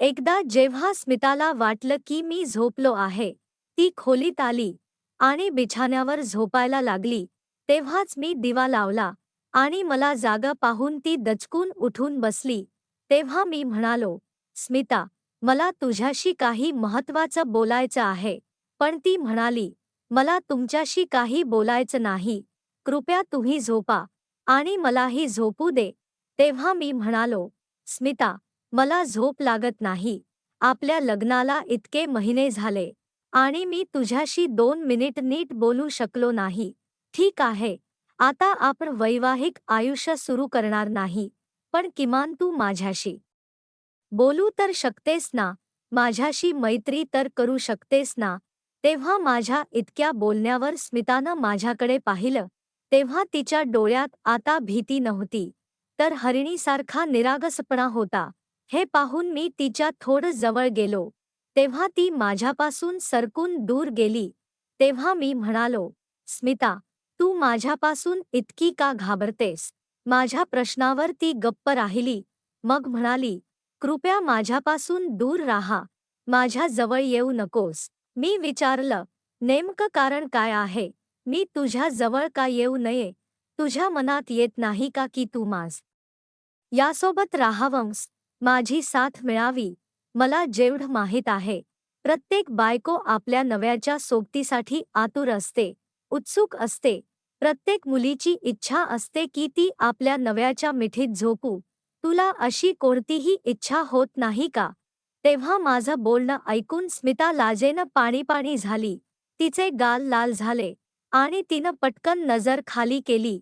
एकदा जेव्हा स्मिताला वाटलं की मी झोपलो आहे ती खोलीत आली आणि बिछाण्यावर झोपायला लागली तेव्हाच मी दिवा लावला आणि मला जागा पाहून ती दचकून उठून बसली. तेव्हा मी म्हणालो स्मिता मला तुझ्याशी काही महत्वाचं बोलायचं आहे. पण ती म्हणाली मला तुमच्याशी काही बोलायचं नाही. कृपया तुम्ही झोपा आणि मलाही झोपू दे. तेव्हा मी म्हणालो स्मिता मला झोप लागत नाही. आपल्या लग्नाला इतके महिने झाले. आणि मी तुझ्याशी दोन मिनिट नीट बोलू शकलो नाही. ठीक आहे. आता आपण वैवाहिक आयुष्य सुरू करणार नाही. पण किमान तू माझ्याशी बोलू तर शकतेस ना? माझ्याशी मैत्री तर करू शकतेस ना? तेव्हा माझ्या इतक्या बोलण्यावर स्मितानं माझ्याकडे पाहिलं. तेव्हा तिच्या डोळ्यात आता भीती नव्हती. तर हरिणीसारखा निरागसपणा होता. हे पाहून मी तिच्या थोडं जवळ गेलो. तेव्हा ती माझ्यापासून सरकून दूर गेली. तेव्हा मी म्हणालो स्मिता तू माझ्यापासून इतकी का घाबरतेस? माझ्या प्रश्नावर ती गप्प राहिली. मग म्हणाली कृपया माझ्यापासून दूर राहा. माझ्या जवळ येऊ नकोस. मी विचारलं नेमकं कारण काय आहे? मी तुझ्या जवळ का येऊ नये? तुझ्या मनात येत नाही का की तू माझ? यासोबत राहावंस. माझी साथ मिळावी. मला जेवढं माहीत आहे. प्रत्येक बायको आपल्या नव्याच्या सोबतीसाठी आतुर असते उत्सुक असते. प्रत्येक मुलीची इच्छा असते की ती आपल्या नव्याच्या मिठीत झोपू. तुला अशी कोणतीही इच्छा होत नाही का? तेव्हा माझं बोलणं ऐकून स्मिता लाजेनं पाणीपाणी झाली. तिचे गाल लाल झाले आणि तिनं पटकन नजर खाली केली.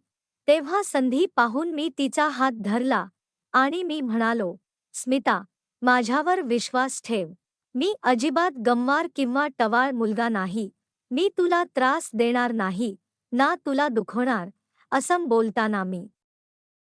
तेव्हा संधी पाहून मी तिचा हात धरला आणि मी म्हणालो स्मिता माझ्यावर विश्वास ठेव. मी अजिबात गंवार किंवा टवाळ मुलगा नाही. मी तुला त्रास देणार नाही. ना तुला दुखवणार. असं बोलताना मी.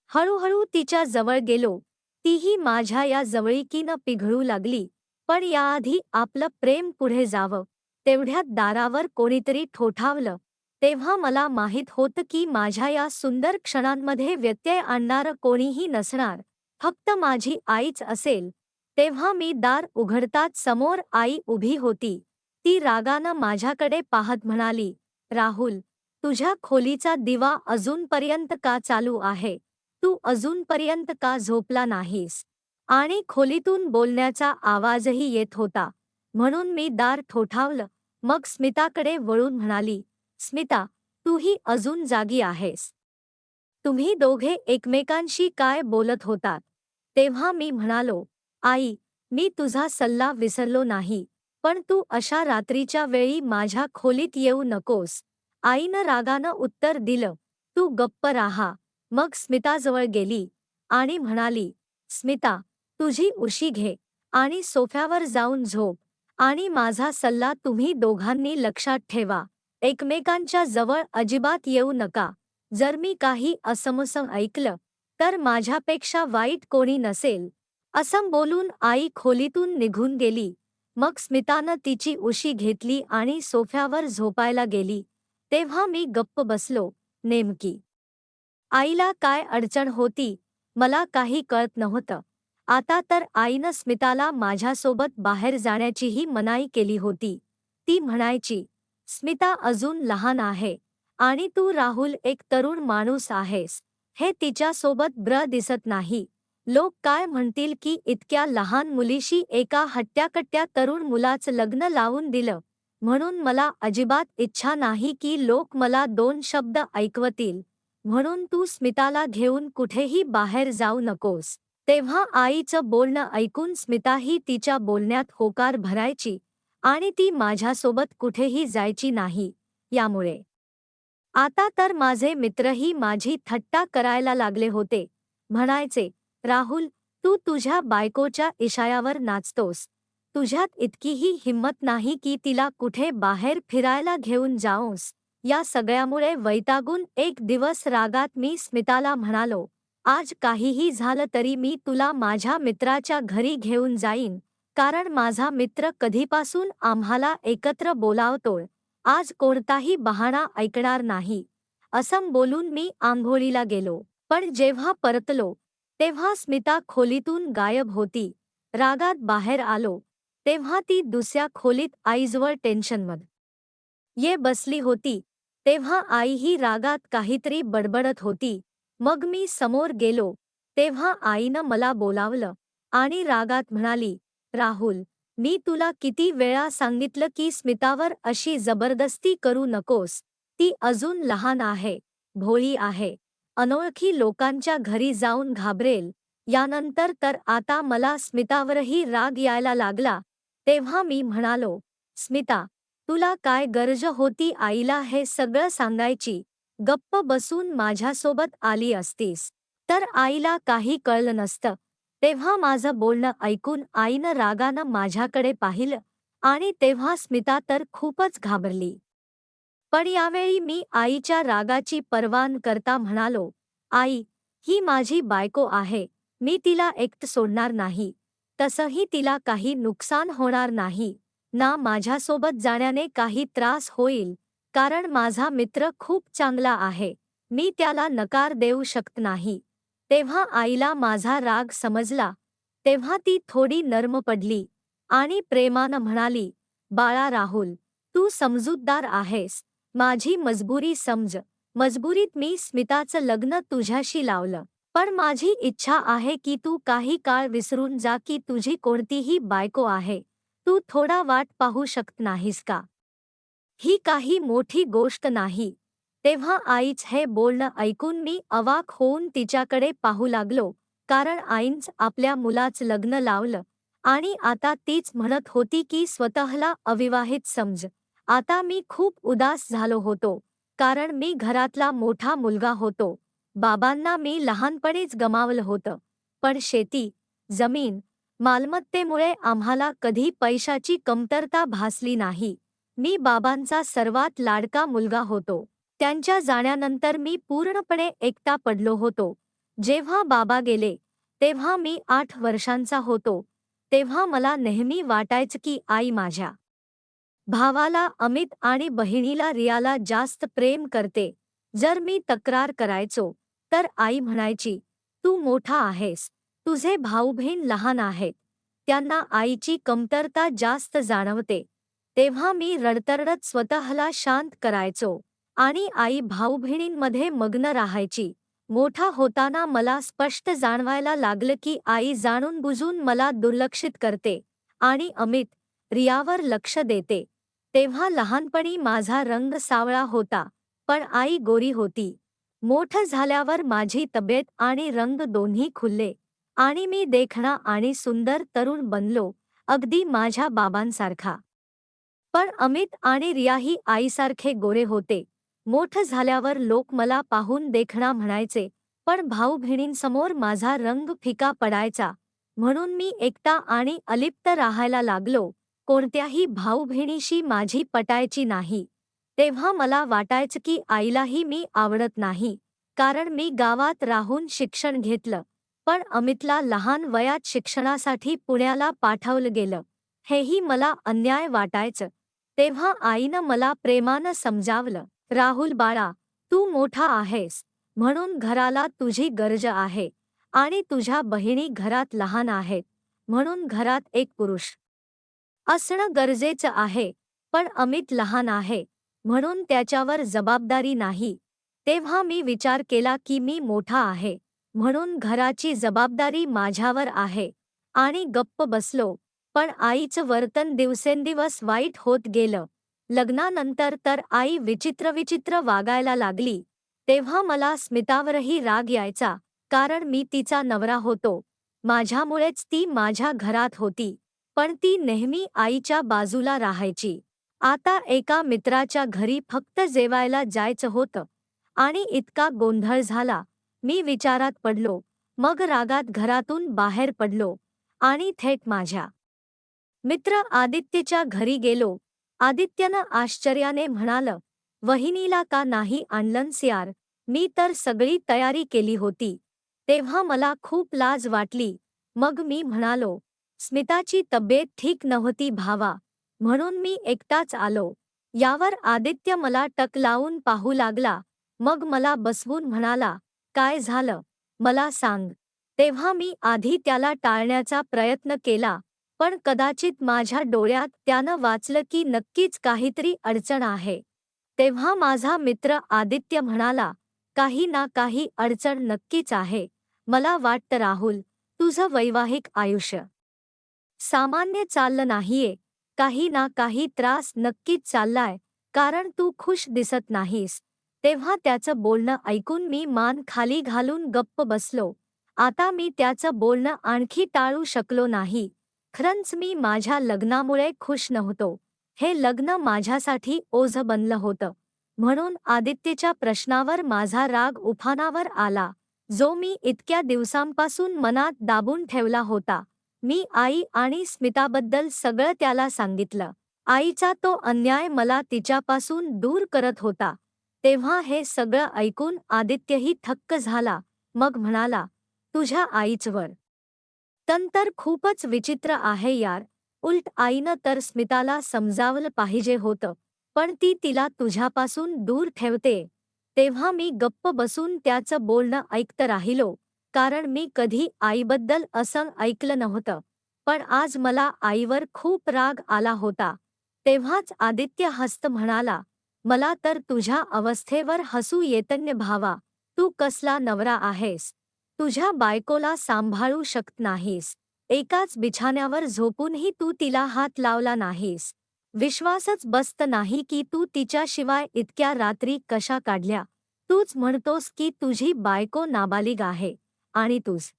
हळूहळू तिच्या जवळ गेलो. तीही माझ्या या जवळीकीनं पिघळू लागली. पण याआधी आपलं प्रेम पुढे जावं. तेवढ्यात दारावर कोणीतरी ठोठावलं. तेव्हा मला माहीत होतं की माझ्या या सुंदर क्षणांमध्ये व्यत्यय आणणारं कोणीही नसणार. फक्त माझी आईच असेल तेव्हा मी दार उघडताच समोर आई उभी होती. ती रागानं माझ्याकडे पाहत म्हणाली राहुल तुझ्या खोलीचा दिवा अजूनपर्यंत का चालू आहे? तू अजूनपर्यंत का झोपला नाहीस? आणि खोलीतून बोलण्याचा आवाजही येत होता. म्हणून मी दार ठोठावलं. मग स्मिताकडे वळून म्हणाली स्मिता तूही अजून जागी आहेस. तुम्ही दोघे एकमेकांशी काय बोलत होतात? तेव्हा मी म्हणालो आई मी तुझा सल्ला विसरलो नाही पण तू अशा रात्रीच्या वेळी माझ्या खोलीत येऊ नकोस. आईनं रागानं उत्तर दिलं तू गप्प राहा. मग स्मिताजवळ गेली आणि म्हणाली स्मिता तुझी उशी घे आणि सोफ्यावर जाऊन झोप आणि माझा सल्ला तुम्ही दोघांनी लक्षात ठेवा. एकमेकांच्या जवळ अजिबात येऊ नका. जर मी काही असमसम ऐकलं तर माझ्यापेक्षा वाईट कोणी नसेल. असं बोलून आई खोलीतून निघून गेली. मग स्मितानं तिची उशी घेतली आणि सोफ्यावर झोपायला गेली. तेव्हा मी गप्प बसलो नेमकी. आईला काय अडचण होती मला काही कळत नव्हतं. आता तर आईनं स्मिताला माझ्यासोबत बाहेर जाण्याचीही मनाई केली होती. ती म्हणायची स्मिता अजून लहान आहे आणि तू राहुल एक तरुण माणूस आहेस. हे तिच्यासोबत ब्र दिसत नाही. लोक काय म्हणतील की इतक्या लहान मुलीशी एका हट्ट्याकट्ट्या तरुण मुलाचं लग्न लावून दिलं. म्हणून मला अजिबात इच्छा नाही की लोक मला दोन शब्द ऐकवतील. म्हणून तू स्मिताला घेऊन कुठेही बाहेर जाऊ नकोस. तेव्हा आईचं बोलणं ऐकून स्मिताही तिच्या बोलण्यात होकार भरायची आणि ती माझ्यासोबत कुठेही जायची नाही. यामुळे आता तर माझे मित्रही माझी थट्टा करायला लागले होते. म्हणायचे राहुल तू तुझ्या बायकोच्या इशायावर नाचतोस. तुझ्यात इतकीही हिंमत नाही की तिला कुठे बाहेर फिरायला घेऊन जाऊस. या सगळ्यामुळे वैतागून एक दिवस रागात मी स्मिताला म्हणालो आज काहीही झालं तरी मी तुला माझ्या मित्राच्या घरी घेऊन जाईन. कारण माझा मित्र कधीपासून आम्हाला एकत्र बोलावतोय. आज कोणताही बहाणा ऐकणार नाही. असं बोलून मी आंघोळीला गेलो. पण जेव्हा परतलो तेव्हा स्मिता खोलीतून गायब होती. रागात बाहेर आलो तेव्हा ती दुसऱ्या खोलीत आईजवळ टेन्शनमध्ये. ये बसली होती तेव्हा आई ही रागात काहीतरी बडबडत होती. मग मी समोर गेलो तेव्हा आईनं मला बोलावलं आणि रागात म्हणाली राहुल मी तुला किती वेळा सांगितलं की स्मितावर अशी जबरदस्ती करू नकोस. ती अजून लहान आहे भोळी आहे. अनोळखी लोकांच्या घरी जाऊन घाबरेल. यानंतर तर आता मला स्मितावरही राग यायला लागला. तेव्हा मी म्हणालो स्मिता तुला काय गरज होती आईला हे सगळं सांगायची? गप्प बसून माझ्यासोबत आली असतीस. तर आईला काही कळलं नसतं. तेव्हा माझं बोलणं ऐकून आईनं रागानं माझ्याकडे पाहिलं आणि तेव्हा स्मिता तर खूपच घाबरली. पण यावेळी मी आईच्या रागाची परवान करता म्हणालो आई ही माझी बायको आहे मी तिला एकट सोडणार नाही. तसंही तिला काही नुकसान होणार नाही. ना माझ्यासोबत जाण्याने काही त्रास होईल कारण माझा मित्र खूप चांगला आहे मी त्याला नकार देऊ शकत नाही. तेव्हा आईला माझा राग समजला. तेव्हा ती थोडी नर्म पडली आणि प्रेमानं म्हणाली बाळा राहुल तू समजूतदार आहेस. माझी मजबुरी समज. मजबुरीत मी स्मिताचं लग्न तुझ्याशी लावलं. पण माझी इच्छा आहे की तू काही काळ विसरून जा की तुझी कोणतीही बायको आहे. तू थोडा वाट पाहू शकत नाहीस का? ही काही मोठी गोष्ट नाही. तेव्हा आईच हे बोलणं ऐकून मी अवाक होऊन तिच्याकडे पाहू लागलो कारण आईंच आपल्या मुलाच लग्न लावलं आणि आता तीच म्हणत होती की स्वतःला अविवाहित समज. आता मी खूप उदास झालो होतो कारण मी घरातला मोठा मुलगा होतो. बाबांना मी लहानपणीच गमावलं होतं. पण शेती जमीन मालमत्तेमुळे आम्हाला कधी पैशाची कमतरता भासली नाही. मी बाबांचा सर्वात लाडका मुलगा होतो. त्यांच्या जाण्यानंतर मी पूर्णपणे एकटा पडलो होतो. जेव्हा बाबा गेले तेव्हा मी आठ वर्षांचा होतो. तेव्हा मला नेहमी वाटायचं की आई माझ्या भावाला अमित आणि बहिणीला रियाला जास्त प्रेम करते. जर मी तक्रार करायचो तर आई म्हणायची तू मोठा आहेस. तुझे भाऊबहीण लहान आहेत. त्यांना आईची कमतरता जास्त जाणवते. तेव्हा मी रडतरडत स्वतःला शांत करायचो. आणि आई भाऊबहिणींमध्ये मग्न राहायची. मोठा होताना मला स्पष्ट जाणवायला लागलं की आई जाणून बुजून मला दुर्लक्षित करते. आणि अमित रियावर लक्ष देते. तेव्हा लहानपणी माझा रंग सावळा होता पण आई गोरी होती. मोठं झाल्यावर माझी तब्येत आणि रंग दोन्ही खुलले. आणि मी देखणा आणि सुंदर तरुण बनलो अगदी माझ्या बाबांसारखा. पण अमित आणि रियाही आईसारखे गोरे होते. मोठं झाल्यावर लोक मला पाहून देखणा म्हणायचे पण भाऊ बहिणींसमोर माझा रंग फिका पडायचा. म्हणून मी एकटा आणि अलिप्त राहायला लागलो. कोणत्याही भाऊ बहिणीशी माझी पटायची नाही. तेव्हा मला वाटायचं की आईलाही मी आवडत नाही. कारण मी गावात राहून शिक्षण घेतलं. पण अमितला लहान वयात शिक्षणासाठी पुण्याला पाठवलं गेलं. हेही मला अन्याय वाटायचं. तेव्हा आईनं मला प्रेमानं समजावलं. राहुल बाळा तू मोठा आहेस म्हणून घराला तुझी गरज आहे आणि तुझ्या बहिणी घरात लहान आहेत म्हणून घरात एक पुरुष. असणं गरजेचं आहे पण अमित लहान आहे म्हणून त्याच्यावर जबाबदारी नाही. तेव्हा मी विचार केला की मी मोठा आहे म्हणून घराची जबाबदारी माझ्यावर आहे आणि गप्प बसलो पण आईचं वर्तन दिवसेंदिवस वाईट होत गेलं. लग्नानंतर तर आई विचित्र विचित्र वागायला लागली. तेव्हा मला स्मितावरही राग यायचा कारण मी तिचा नवरा होतो. माझ्यामुळेच ती माझ्या घरात होती पण ती नेहमी आईच्या बाजूला राहायची. आता एका मित्राच्या घरी फक्त जेवायला जायचं होतं आणि इतका गोंधळ झाला. मी विचारात पडलो मग रागात घरातून बाहेर पडलो आणि थेट माझ्या मित्र आदित्यच्या घरी गेलो. आदित्यनं आश्चर्याने म्हणालं वहिनीला का नाही आणलंस यार मी तर सगळी तयारी केली होती. तेव्हा मला खूप लाज वाटली. मग मी म्हणालो स्मिताची तब्येत ठीक नव्हती भावा. म्हणून मी एकटाच आलो. यावर आदित्य मला टक लावून पाहू लागला. मग मला बसवून म्हणाला काय झालं? मला सांग तेव्हा मी आधी त्याला टाळण्याचा प्रयत्न केला. पण कदाचित माझ्या डोळ्यात त्यानं वाचलं की नक्कीच काहीतरी अडचण आहे. तेव्हा माझा मित्र आदित्य म्हणाला काही ना काही अडचण नक्कीच आहे. मला वाटतं राहुल तुझं वैवाहिक आयुष्य सामान्य चाललं नाहीये. काही ना काही त्रास नक्कीच चाललाय कारण तू खुश दिसत नाहीस. तेव्हा त्याचं बोलणं ऐकून मी मान खाली घालून गप्प बसलो. आता मी त्याचं बोलणं आणखी टाळू शकलो नाही. खरंच मी माझ्या लग्नामुळे खुश नव्हतो. हे लग्न माझ्यासाठी ओझ बनलं होतं. म्हणून आदित्यच्या प्रश्नावर माझा राग उफानावर आला. जो मी इतक्या दिवसांपासून मनात दाबून ठेवला होता. मी आई आणि स्मिताबद्दल सगळं त्याला सांगितलं. आईचा तो अन्याय मला तिच्यापासून दूर करत होता. तेव्हा हे सगळं ऐकून आदित्यही थक्क झाला. मग म्हणाला तुझ्या आईचवर तन तर खूपच विचित्र आहे यार. उलट आईनं तर स्मिताला समजावलं पाहिजे होतं पण ती तिला तुझ्यापासून दूर ठेवते. तेव्हा मी गप्प बसून त्याचं बोलणं ऐकत राहिलो कारण मी कधी आईबद्दल असं ऐकलं नव्हतं. पण आज मला आईवर खूप राग आला होता. तेव्हाच आदित्य हस्त म्हणाला मला तर तुझ्या अवस्थेवर हसू येतन्य भावा. तू कसला नवरा आहेस. तुझ्या बायकोला सांभाळू शकत नाहीस. एकाच बिछाण्यावर झोपूनही तू तिला हात लावला नाहीस. विश्वासच बसत नाही की तू तिच्याशिवाय इतक्या रात्री कशा काढल्या. तूच म्हणतोस की तुझी बायको नाबालिग आहे. आणि तूच.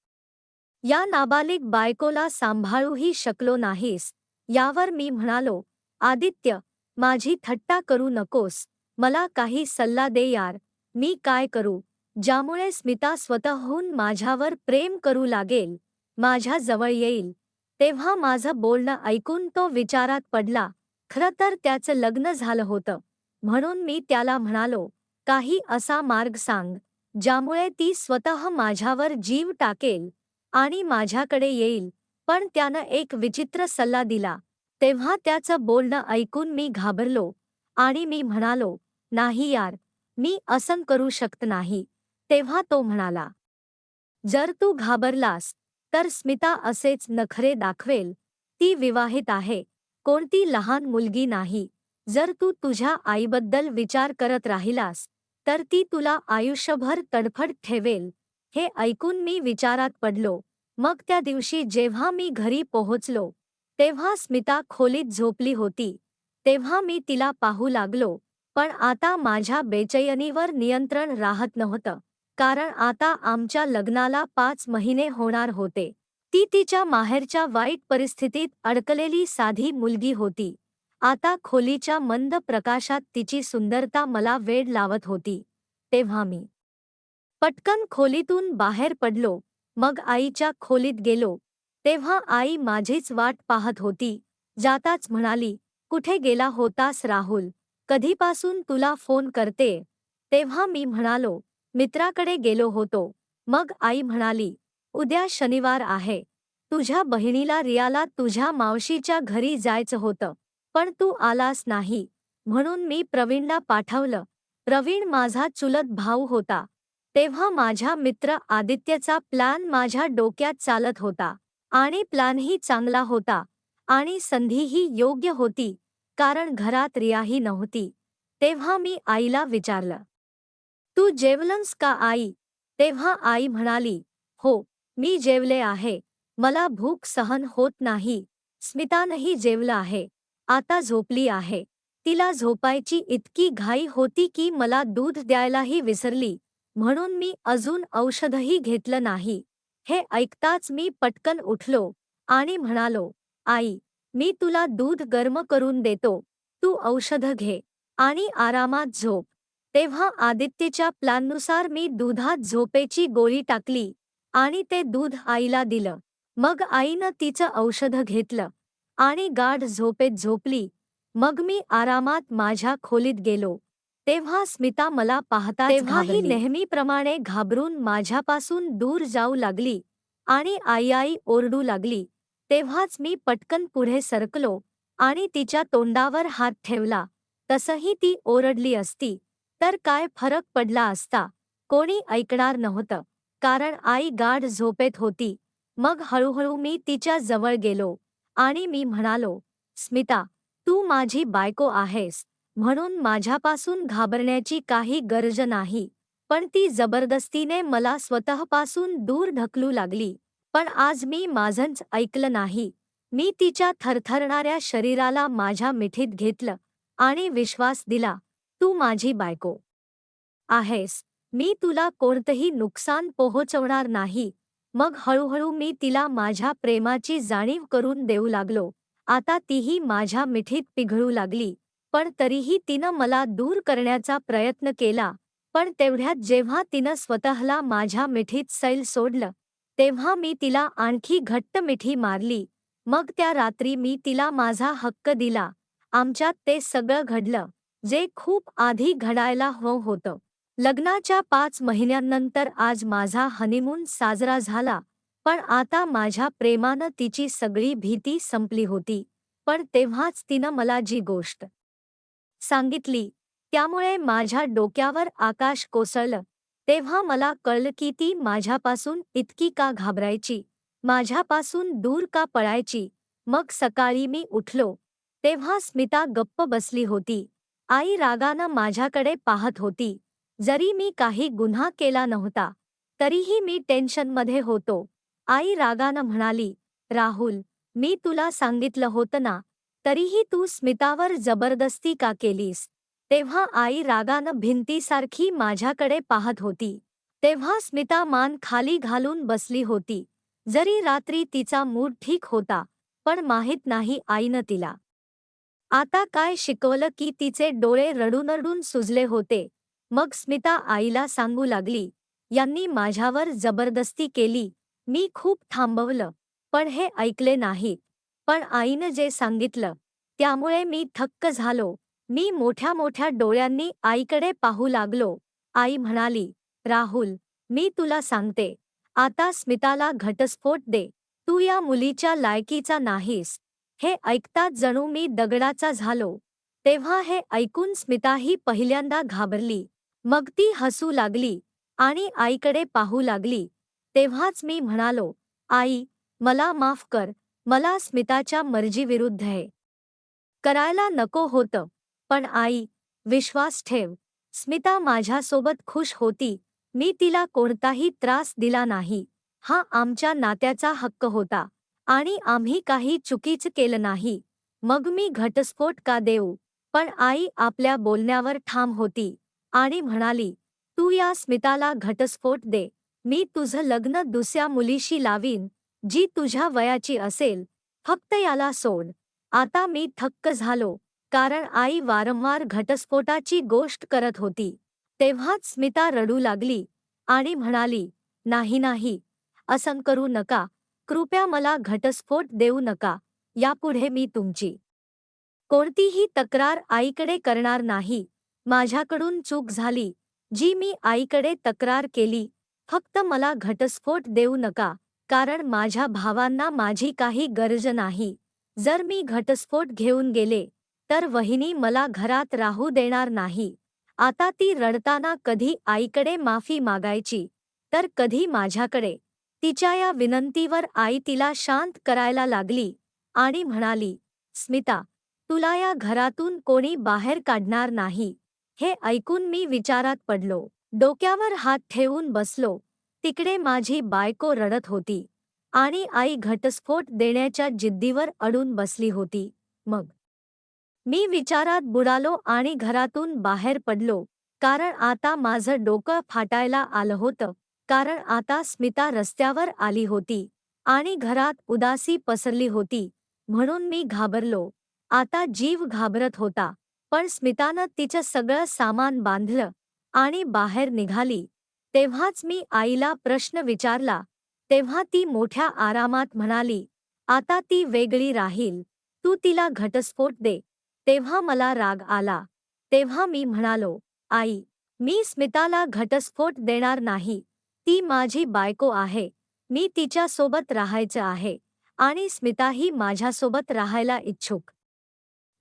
या नाबालिग बायकोला सांभाळूही शकलो नाहीस. यावर मी म्हणालो आदित्य माझी थट्टा करू नकोस. मला काही सल्ला दे यार. मी काय करू? ज्यामुळे स्मिता स्वतःहून माझ्यावर प्रेम करू लागेल माझ्या जवळ येईल. तेव्हा माझं बोलणं ऐकून तो विचारात पडला खरं तर त्याचं लग्न झालं होतं म्हणून मी त्याला म्हणालो काही असा मार्ग सांग ज्यामुळे ती स्वतः माझ्यावर जीव टाकेल आणि माझ्याकडे येईल पण त्यानं एक विचित्र सल्ला दिला. तेव्हा त्याचं बोलणं ऐकून मी घाबरलो आणि मी म्हणालो नाही यार मी असं करू शकत नाही. तेव्हा तो म्हणाला जर तू घाबरलास तर स्मिता असेच नखरे दाखवेल. ती विवाहित आहे. कोणती लहान मुलगी नाही. जर तू तुझ्या आईबद्दल विचार करत राहिलास तर ती तुला आयुष्यभर तडफड ठेवेल. हे ऐकून मी विचारात पडलो. मग त्या दिवशी जेव्हा मी घरी पोहोचलो तेव्हा स्मिता खोलीत झोपली होती. तेव्हा मी तिला पाहू लागलो पण आता माझ्या बेचैनीवर नियंत्रण राहत नव्हतं. कारण आता आमच्या लग्नाला पाच महिने होणार होते. ती तिच्या माहेरच्या वाईट परिस्थितीत अडकलेली साधी मुलगी होती. आता खोलीच्या मंद प्रकाशात तिची सुंदरता मला वेड लावत होती. तेव्हा मी पटकन खोलीतून बाहेर पडलो. मग आईच्या खोलीत गेलो. तेव्हा आई माझीच वाट पाहत होती. जाताच म्हणाली कुठे गेला होतास राहुल? कधीपासून तुला फोन करते? तेव्हा मी म्हणालो मित्राकडे गेलो होतो. मग आई म्हणाली उद्या शनिवार आहे. तुझ्या बहिणीला रियाला तुझ्या मावशीच्या घरी जायचं होतं पण तू आलास नाही. म्हणून मी प्रवीणला पाठवलं. प्रवीण माझा चुलत भाऊ होता. तेव्हा माझ्या मित्र आदित्यचा प्लॅन माझ्या डोक्यात चालत होता. आणि प्लॅनही चांगला होता. आणि संधीही योग्य होती. कारण घरात रियाही नव्हती. तेव्हा मी आईला विचारलं तू जेवलंस का आई? तेव्हा आई म्हणाली हो मी जेवले आहे. मला भूक सहन होत नाही. स्मितानही जेवलं आहे. आता झोपली आहे. तिला झोपायची इतकी घाई होती की मला दूध द्यायलाही विसरली. म्हणून मी अजून औषधही घेतलं नाही. हे ऐकताच मी पटकन उठलो आणि म्हणालो आई मी तुला दूध गर्म करून देतो. तू औषध घे आणि आरामात झोप. तेव्हा आदित्यच्या प्लॅननुसार मी दुधात झोपेची गोळी टाकली आणि ते दूध आईला दिलं. मग आईनं तिचं औषध घेतलं आणि गाढ झोपेत झोपली. मग मी आरामात माझ्या खोलीत गेलो. तेव्हा स्मिता मला पाहता तेव्हाही नेहमीप्रमाणे घाबरून माझ्यापासून दूर जाऊ लागली आणि आई आई ओरडू लागली. तेव्हाच मी पटकन पुढे सरकलो आणि तिच्या तोंडावर हात ठेवला. तसंही ती ओरडली असती. तर काय फरक पडला असता कोणी ऐकणार नव्हतं. कारण आई गाढ झोपेत होती. मग हळूहळू मी तिच्या जवळ गेलो आणि मी म्हणालो स्मिता तू माझी बायको आहेस. म्हणून माझ्यापासून घाबरण्याची काही गरज नाही. पण ती जबरदस्तीने मला स्वतःपासून दूर ढकलू लागली. पण आज मी माझंच ऐकलं नाही. मी तिच्या थरथरणाऱ्या शरीराला माझ्या मिठीत घेतलं आणि विश्वास दिला. तू माझी बायको. आहेस. मी तुला कोणतंही नुकसान पोहोचवणार नाही. मग हळूहळू मी तिला माझ्या प्रेमाची जाणीव करून देऊ लागलो. आता तीही माझ्या मिठीत पिघळू लागली. पण तरीही तिनं मला दूर करण्याचा प्रयत्न केला. पण तेवढ्यात जेव्हा तिनं स्वतःला माझ्या मिठीत सैल सोडलं तेव्हा मी तिला आणखी घट्ट मिठी मारली. मग त्या रात्री मी तिला माझा हक्क दिला. आमच्यात ते सगळं घडलं. जे खूप आधी घडायला हवं होतं. लग्नाच्या पाच महिन्यांनंतर आज माझा हनीमून साजरा झाला पण आता माझ्या प्रेमानं तिची सगळी भीती संपली होती पण तेव्हाच तिनं मला जी गोष्ट सांगितली त्यामुळे माझ्या डोक्यावर आकाश कोसळलं. तेव्हा मला कळलं की ती माझ्यापासून इतकी का घाबरायची माझ्यापासून दूर का पळायची. मग सकाळी मी उठलो तेव्हा स्मिता गप्प बसली होती. आई रागानं माझ्याकडे पाहत होती. जरी मी काही गुन्हा केला नव्हता तरीही मी टेन्शनमध्ये होतो. आई रागानं म्हणाली राहुल मी तुला सांगितलं होतं ना तरीही तू स्मितावर जबरदस्ती का केलीस? तेव्हा आई रागानं भिंतीसारखी माझ्याकडे पाहत होती. तेव्हा स्मिता मान खाली घालून बसली होती. जरी रात्री तिचा मूड ठीक होता पण माहीत नाही आईनं तिला आता काय शिकवलं की तिचे डोळे रडून रडून सुजले होते. मग स्मिता आईला सांगू लागली यांनी माझ्यावर जबरदस्ती केली. मी खूप थांबवलं पण हे ऐकले नाही. पण आईनं जे सांगितलं त्यामुळे मी थक्क झालो. मी मोठ्या मोठ्या डोळ्यांनी आईकडे पाहू लागलो. आई म्हणाली राहुल मी तुला सांगते. आता स्मिताला घटस्फोट दे. तू या मुलीच्या लायकीचा नाहीस. हे ऐकताच जणू मी दगडाचा झालो. तेव्हा हे ऐकून स्मिताही पहिल्यांदा घाबरली. मग ती हसू लागली आणि आईकडे पाहू लागली. तेव्हाच मी म्हणालो आई मला माफ कर. मला स्मिताच्या मर्जीविरुद्ध आहे. करायला नको होतं. पण आई विश्वास ठेव. स्मिता माझ्यासोबत खुश होती. मी तिला कोणताही त्रास दिला नाही. हा आमच्या नात्याचा हक्क होता. आणि आम्ही काही चुकीच केलं नाही. मग मी घटस्फोट का देऊ? पण आई आपल्या बोलण्यावर ठाम होती आणि म्हणाली तू या स्मिताला घटस्फोट दे. मी तुझं लग्न दुसऱ्या मुलीशी लावीन जी तुझ्या वयाची असेल. फक्त याला सोड. आता मी थक्क झालो कारण आई वारंवार घटस्फोटाची गोष्ट करत होती. तेव्हाच स्मिता रडू लागली आणि म्हणाली नाही नाही. असं करू नका. कृपया मला घटस्फोट देऊ नका यापुढे मी तुमची कोणतीही तक्रार आईकडे करणार नाही. माझ्याकडून चूक झाली जी मी आईकडे तक्रार केली फक्त मला घटस्फोट देऊ नका कारण माझ्या भावांना माझी काही गरज नाही. जर मी घटस्फोट घेऊन गेले तर वहिनी मला घरात राहू देणार नाही. आता ती रडताना कधी आईकडे माफी मागायची तर कधी माझ्याकडे तिच्या या विनंतीवर आई तिला शांत करायला लागली आणि म्हणाली स्मिता तुला या घरातून कोणी बाहेर काढणार नाही. हे ऐकून मी विचारात पडलो. डोक्यावर हात ठेवून बसलो. तिकडे माझी बायको रडत होती आणि आई घटस्फोट देण्याच्या जिद्दीवर अडून बसली होती. मग मी विचारात बुडालो आणि घरातून बाहेर पडलो कारण आता माझं डोकं फाटायला आलं होतं. कारण आता स्मिता रस्त्यावर आली होती आणि घरात उदासी पसरली होती म्हणून मी घाबरलो. आता जीव घाबरत होता पण स्मितानं तिचं सगळं सामान बांधलं आणि बाहेर निघाली. तेव्हाच मी आईला प्रश्न विचारला तेव्हा ती मोठ्या आरामात म्हणाली आता ती वेगळी राहील तू तिला घटस्फोट दे. तेव्हा मला राग आला. तेव्हा मी म्हणालो आई मी स्मिताला घटस्फोट देणार नाही. ती माझी बायको आहे. मी तिच्यासोबत राहायचं आहे. आणि स्मिताही माझ्यासोबत राहायला इच्छुक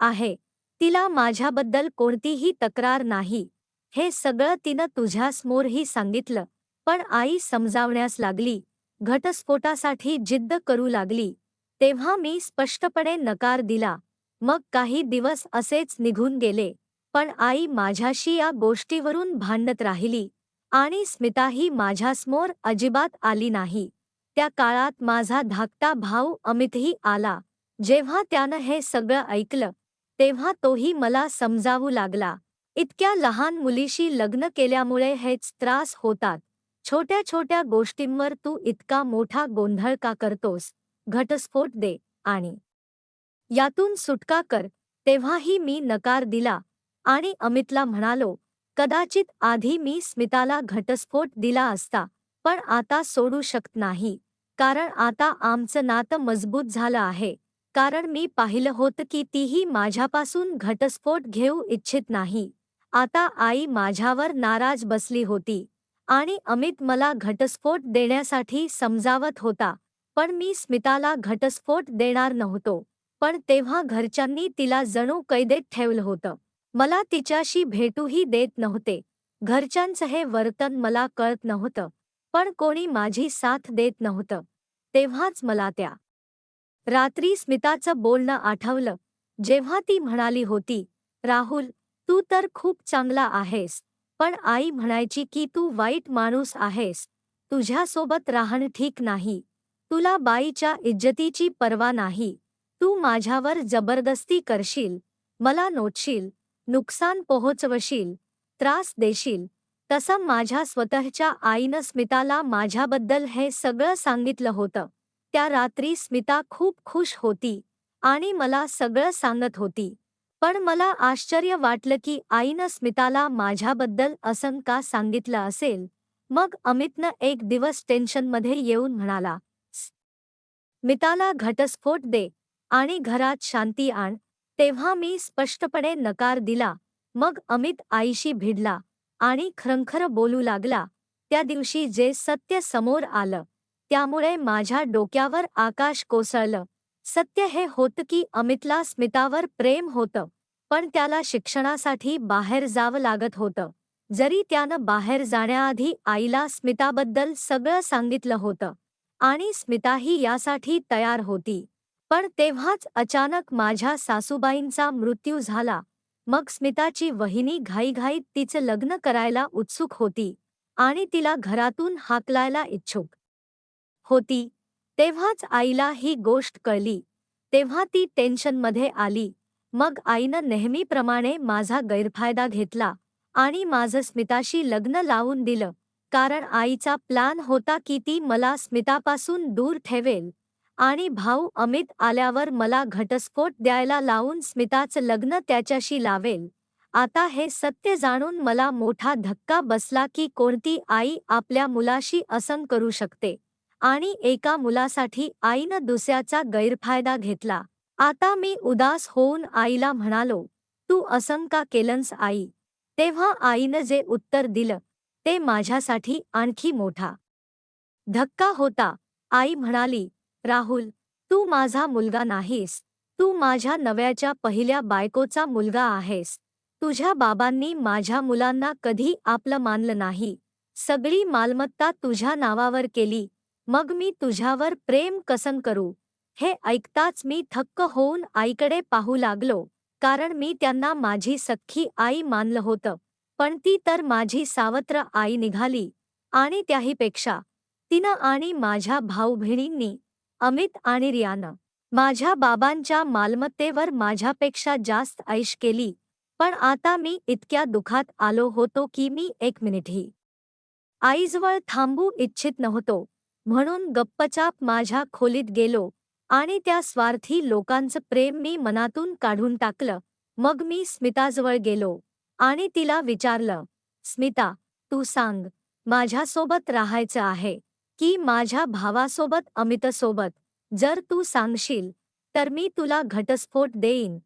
आहे. तिला माझ्याबद्दल कोणतीही तक्रार नाही. हे सगळं तिनं तुझ्यासमोरही सांगितलं. पण आई समजावण्यास लागली. घटस्फोटासाठी जिद्द करू लागली. तेव्हा मी स्पष्टपणे नकार दिला. मग काही दिवस असेच निघून गेले. पण आई माझ्याशी या गोष्टीवरून भांडत राहिली. आणि स्मिताही माझ्यासमोर अजिबात आली नाही. त्या काळात माझा धाकटा भाऊ अमितही आला. जेव्हा त्यानं हे सगळं ऐकलं तेव्हा तोही मला समजावू लागला. इतक्या लहान मुलीशी लग्न केल्यामुळे हेच त्रास होतात. छोट्या छोट्या गोष्टींवर तू इतका मोठा गोंधळ का करतोस? घटस्फोट दे आणि यातून सुटका कर. तेव्हाही मी नकार दिला आणि अमितला म्हणालो कदाचित आधी मी स्मिताला घटस्फोट दिला असता पण आता सोडू शकत नाही कारण आता आमचं नातं मजबूत झालं आहे कारण मी पाहिलं होतं की तीही माझ्यापासून घटस्फोट घेऊ इच्छित नाही. आता आई माझ्यावर नाराज बसली होती आणि अमित मला घटस्फोट देण्यासाठी समजावत होता पण मी स्मिताला घटस्फोट देणार नव्हतो पण तेव्हा घरच्यांनी तिला जणू कैदेत ठेवलं होतं. मला तिच्याशी भेटूही देत नव्हते. घरच्यांचं हे वर्तन मला कळत नव्हतं पण कोणी माझी साथ देत नव्हतं. तेव्हाच मला त्या रात्री स्मिताचं बोलणं आठवलं. जेव्हा ती म्हणाली होती राहुल तू तर खूप चांगला आहेस पण आई म्हणायची की तू वाईट माणूस आहेस. तुझ्यासोबत राहणं ठीक नाही. तुला बाईच्या इज्जतीची पर्वा नाही. तू माझ्यावर जबरदस्ती करशील मला नोटशील. नुकसान पोहोचवशील त्रास देशील तसं माझ्या स्वतःच्या आईनं स्मिताला माझ्याबद्दल हे सगळं सांगितलं होतं. त्या रात्री स्मिता खूप खुश होती आणि मला सगळं सांगत होती. पण मला आश्चर्य वाटलं की आईनं स्मिताला माझ्याबद्दल असं का सांगितलं असेल. मग अमितनं एक दिवस टेन्शनमध्ये येऊन म्हणाला मिताला घटस्फोट दे आणि घरात शांती आण. तेव्हा मी स्पष्टपणे नकार दिला. मग अमित आईशी भिडला आणि खरंखर बोलू लागला त्या दिवशी जे सत्य समोर आलं त्यामुळे माझ्या डोक्यावर आकाश कोसळलं. सत्य हे होतं की अमितला स्मितावर प्रेम होतं पण त्याला शिक्षणासाठी बाहेर जावं लागत होतं. जरी त्यानं बाहेर जाण्याआधी आईला स्मिताबद्दल सगळं सांगितलं होतं आणि स्मिताही यासाठी तयार होती. पण तेव्हाच अचानक माझ्या सासूबाईंचा मृत्यू झाला. मग स्मिताची वहिनी घाईघाईत तिचं लग्न करायला उत्सुक होती आणि तिला घरातून हाकलायला इच्छुक होती. तेव्हाच आईला ही गोष्ट कळली. तेव्हा ती टेन्शनमध्ये आली. मग आईनं नेहमीप्रमाणे माझा गैरफायदा घेतला आणि माझं स्मिताशी लग्न लावून दिलं. कारण आईचा प्लान होता की ती मला स्मितापासून दूर ठेवेल. आणि भाऊ अमित आल्यावर मला घटस्फोट द्यायला लावून स्मिताचं लग्न त्याच्याशी लावेल. आता हे सत्य जाणून मला मोठा धक्का बसला की कोणती आई आपल्या मुलाशी असंग करू शकते. आणि एका मुलासाठी आईनं दुसऱ्याचा गैरफायदा घेतला. आता मी उदास होऊन आईला म्हणालो तू असंग का केलंस आई? तेव्हा आईनं जे उत्तर दिलं ते माझ्यासाठी आणखी मोठा धक्का होता. आई म्हणाली राहुल तू माझा मुलगा नाहीस. तू माझ्या नव्याच्या पहिल्या बायकोचा मुलगा आहेस. तुझ्या बाबांनी माझ्या मुलांना कधी आपलं मानलं नाही. सगळी मालमत्ता तुझ्या नावावर केली. मग मी तुझ्यावर प्रेम कसन करू? हे ऐकताच मी थक्क होऊन आईकडे पाहू लागलो. कारण मी त्यांना माझी सख्खी आई मानलं होतं. पण ती तर माझी सावत्र आई निघाली. आणि त्याहीपेक्षा तिनं आणि माझ्या भाऊ बहिणींनी अमित आणि रियानं. माझ्या बाबांच्या मालमत्तेवर माझ्यापेक्षा जास्त ऐश केली पण आता मी इतक्या दुखात आलो होतो की मी एक मिनिटही आईजवळ थांबू इच्छित नव्हतो. म्हणून गप्पचाप माझ्या खोलीत गेलो आणि त्या स्वार्थी लोकांचं प्रेम मी मनातून काढून टाकलं. मग मी स्मिताजवळ गेलो आणि तिला विचारलं स्मिता तू सांग माझ्यासोबत राहायचं आहे. की माझ्या भावासोबत अमितसोबत. जर तू सांगशील तर मी तुला घटस्फोट देईन.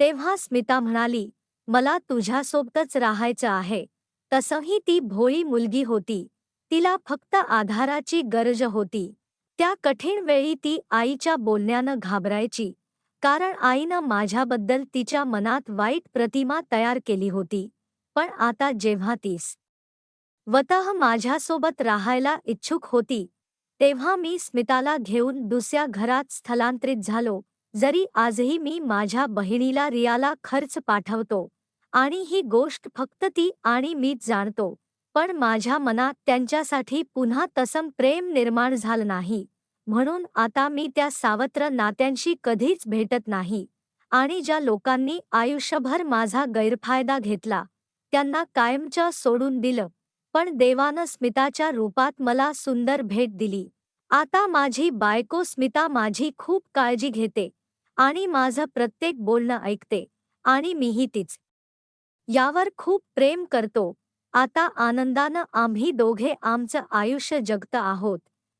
तेव्हा स्मिता म्हणाली मला तुझ्यासोबतच राहायचं आहे. तसंही ती भोळी मुलगी होती. तिला फक्त आधाराची गरज होती. त्या कठीण वेळी ती आईच्या बोलण्यानं घाबरायची. कारण आईनं माझ्याबद्दल तिच्या मनात वाईट प्रतिमा तयार केली होती. पण आता जेव्हा तीस वतः माझ्यासोबत राहायला इच्छुक होती. तेव्हा मी स्मिताला घेऊन दुसऱ्या घरात स्थलांतरित झालो. जरी आजही मी माझ्या बहिणीला रियाला खर्च पाठवतो आणि ही गोष्ट फक्त ती आणि मीच जाणतो पण माझ्या मनात त्यांच्यासाठी पुन्हा तसं प्रेम निर्माण झालं नाही. म्हणून आता मी त्या सावत्र नात्यांशी कधीच भेटत नाही आणि ज्या लोकांनी आयुष्यभर माझा गैरफायदा घेतला त्यांना कायमचं सोडून दिलं. पण देवानं स्मिताच्या रूपात मला सुंदर भेट दिली. आता माझी बायको स्मिता माझी खूप काळजी घेते आणि माझं प्रत्येक बोलणं ऐकते आणि मीही तीच. यावर खूप प्रेम करतो. आता आनंदानं आम्ही दोघे आमचं आयुष्य जगत आहोत.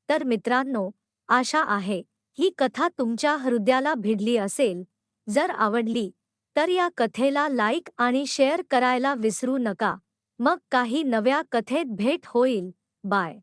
तर मित्रांनो आशा आहे ही कथा तुमच्या हृदयाला भिडली असेल. जर आवडली तर या कथेला लाईक आणि शेअर करायला विसरू नका. मग काही नव्या कथेत भेट होईल. बाय.